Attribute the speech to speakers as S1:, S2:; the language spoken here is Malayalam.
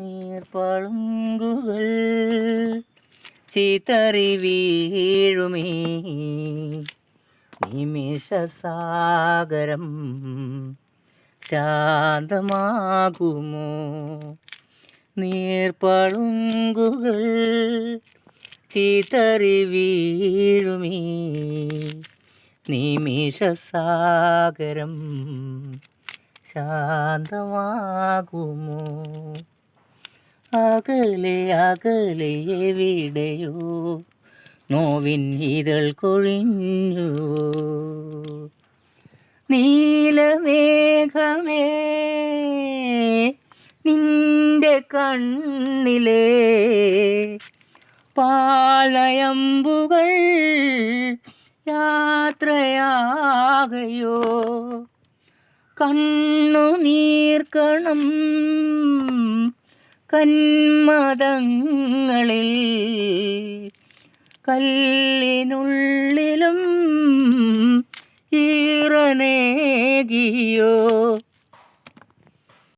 S1: നീർപ്പളുങ്കുകൾ ചിതറി വീഴുമേ. നിമിഷസാഗരം ശാന്തമാകുമോ? നീർപ്പളുങ്കുകൾ ചിതറി വീഴുമേ. നിമിഷസാഗരം ശാന്തമാകുമോ? അകലെ അകലെ എവിടെയോ നോവിൻ ഇതൾ കൊഴിഞ്ഞു. നീലമേഘമേ നിന്റെ കണ്ണിലെ പാളയമ്പുകൾ യാത്രയാകയോ. കണ്ണു നീർക്കണം കന്മതങ്ങളിൽ കല്ലിനുള്ളിലും ഈറനേകിയോ